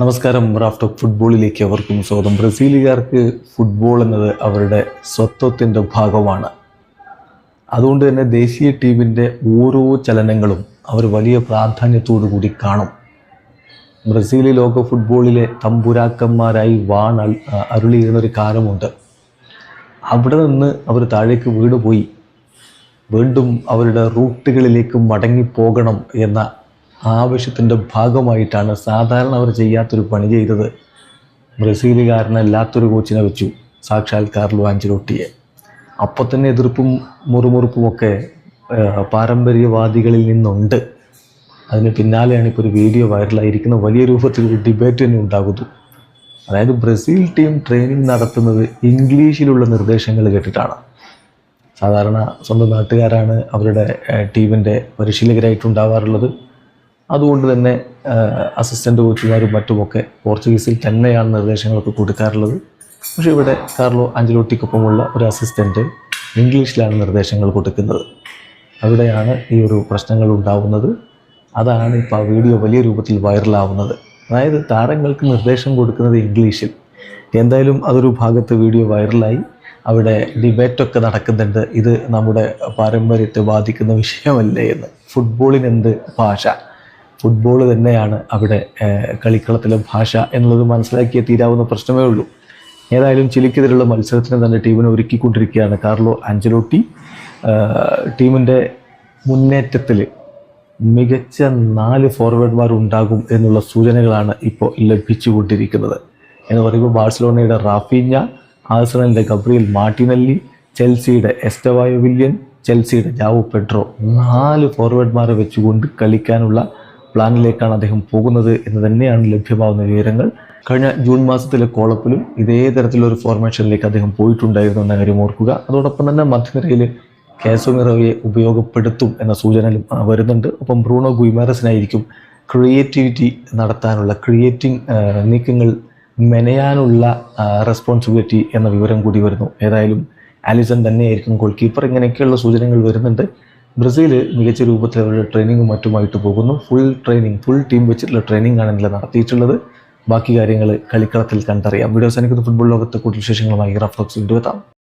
നമസ്കാരം. Raft of ഫുട്ബോളിലേക്ക് അവർക്കും സ്വാഗതം. ബ്രസീലുകാർക്ക് ഫുട്ബോൾ എന്നത് അവരുടെ സ്വത്വത്തിന്റെ ഭാഗമാണ്. അതുകൊണ്ട് തന്നെ ദേശീയ ടീമിന്റെ ഓരോ ചലനങ്ങളും അവർ വലിയ പ്രാധാന്യത്തോടു കൂടി കാണും. ബ്രസീലി ലോക ഫുട്ബോളിലെ തമ്പുരാക്കന്മാരായി വാൺ അരുളിയിരുന്നൊരു കാലമുണ്ട്. അവിടെ നിന്ന് അവർ താഴേക്ക് വീട് പോയി വീണ്ടും അവരുടെ റൂട്ടുകളിലേക്ക് മടങ്ങിപ്പോകണം എന്ന ആവശ്യത്തിന്റെ ഭാഗമായിട്ടാണ് സാധാരണ അവർ ചെയ്യാത്തൊരു പണി ചെയ്തത്. ബ്രസീലുകാരനല്ലാത്തൊരു കോച്ചിനെ വെച്ചു. സാക്ഷാൽ കാർലോ ആഞ്ചലോട്ടിയെ അപ്പോൾ തന്നെ എതിർപ്പും മുറുമുറുപ്പുമൊക്കെ പാരമ്പര്യവാദികളിൽ നിന്നുണ്ട്. അതിന് പിന്നാലെയാണ് ഇപ്പോൾ ഒരു വീഡിയോ വൈറലായിരിക്കുന്ന വലിയ രൂപത്തിൽ ഒരു ഡിബേറ്റ് തന്നെ ഉണ്ടാകുന്നു അതായത് ബ്രസീൽ ടീം ട്രെയിനിങ് നടത്തുന്നത് ഇംഗ്ലീഷിലുള്ള നിർദ്ദേശങ്ങൾ കേട്ടിട്ടാണ്. സാധാരണ സ്വന്തം നാട്ടുകാരാണ് അവരുടെ ടീമിന്റെ പരിശീലകരായിട്ടുണ്ടാവാറുള്ളത് അതുകൊണ്ട് തന്നെ അസിസ്റ്റന്റ് കോച്ചുമാരും മറ്റുമൊക്കെ പോർച്ചുഗീസിൽ തന്നെയാണ് നിർദ്ദേശങ്ങളൊക്കെ കൊടുക്കാറുള്ളത്. പക്ഷേ ഇവിടെ കാർലോ അഞ്ചലോട്ടിക്കൊപ്പമുള്ള ഒരു അസിസ്റ്റന്റ് ഇംഗ്ലീഷിലാണ് നിർദ്ദേശങ്ങൾ കൊടുക്കുന്നത്. അവിടെയാണ് ഈ ഒരു പ്രശ്നങ്ങൾ ഉണ്ടാവുന്നത്. അതാണ് ഇപ്പോൾ ആ വീഡിയോ വലിയ രൂപത്തിൽ വൈറലാവുന്നത്. അതായത് താരങ്ങൾക്ക് നിർദ്ദേശം കൊടുക്കുന്നത് ഇംഗ്ലീഷിൽ. എന്തായാലും അതൊരു ഭാഗത്ത് വീഡിയോ വൈറലായി. അവിടെ ഡിബേറ്റൊക്കെ നടക്കുന്നുണ്ട്. ഇത് നമ്മുടെ പാരമ്പര്യത്തെ ബാധിക്കുന്ന വിഷയമല്ലേ എന്ന്. ഫുട്ബോളിനെന്ത് ഭാഷ? ഫുട്ബോൾ തന്നെയാണ് അവിടെ കളിക്കളത്തിലെ ഭാഷ എന്നുള്ളത് മനസ്സിലാക്കിയ തീരാവുന്ന പ്രശ്നമേ ഉള്ളൂ. ഏതായാലും ചിലിക്കെതിരെയുള്ള മത്സരത്തിന് തന്നെ ടീമിനെ ഒരുക്കിക്കൊണ്ടിരിക്കുകയാണ് കാർലോ ആഞ്ചലോട്ടി ടീമിന്റെ മുന്നേറ്റത്തിൽ മികച്ച നാല് ഫോർവേഡ്മാർ ഉണ്ടാകും എന്നുള്ള സൂചനകളാണ് ഇപ്പോൾ ലഭിച്ചുകൊണ്ടിരിക്കുന്നത്. എന്ന് പറയുമ്പോൾ ബാഴ്സലോണയുടെ റാഫീഞ്ഞ ആഴ്സണലിന്റെ ഗബ്രിയൽ മാർട്ടിനല്ലി ചെൽസിയുടെ എസ്റ്റവായോ വില്യൻ ചെൽസിയുടെ ജാവോ പെട്രോ നാല് ഫോർവേഡ്മാരെ വെച്ചുകൊണ്ട് കളിക്കാനുള്ള പ്ലാനിലേക്കാണ് അദ്ദേഹം പോകുന്നത് എന്ന് തന്നെയാണ് ലഭ്യമാവുന്ന വിവരങ്ങൾ. കഴിഞ്ഞ ജൂൺ മാസത്തിലെ കോളപ്പിലും ഇതേ തരത്തിലൊരു ഫോർമേഷനിലേക്ക് അദ്ദേഹം പോയിട്ടുണ്ടായിരുന്നു എന്ന കാര്യം ഓർക്കുക. അതോടൊപ്പം തന്നെ മധ്യനിരയിൽ കാസോമിറോയെ ഉപയോഗപ്പെടുത്തും എന്ന സൂചന വരുന്നുണ്ട്. ഒപ്പം ബ്രൂണോ ഗുയ്മാരസിനായിരിക്കും ക്രിയേറ്റിവിറ്റി നടത്താനുള്ള ക്രിയേറ്റിംഗ് നീക്കങ്ങൾ മെനയാനുള്ള റെസ്പോൺസിബിലിറ്റി എന്ന വിവരം കൂടി വരുന്നു. ഏതായാലും ആലിസൺ തന്നെയായിരിക്കും ഗോൾ കീപ്പർ ഇങ്ങനെയൊക്കെയുള്ള സൂചനകൾ വരുന്നുണ്ട്. ബ്രസീൽ മികച്ച രൂപത്തിൽ അവരുടെ ട്രെയിനിങ്ങും മറ്റുമായിട്ട് പോകുന്നു. ഫുൾ ട്രെയിനിങ് ഫുൾ ടീം വെച്ചിട്ടുള്ള ട്രെയിനിങ് ആണ് ഇന്നലെ നടത്തിയിട്ടുള്ളത്. ബാക്കി കാര്യങ്ങൾ കളിക്കളത്തിൽ കണ്ടറിയാം. വീഡിയോസ് എനിക്ക് ഫുട്ബോൾ ലോകത്തെ കൂടുതൽ വിശേഷങ്ങളുമായി റഫ്ലോക്സ് വീണ്ടും എത്താം.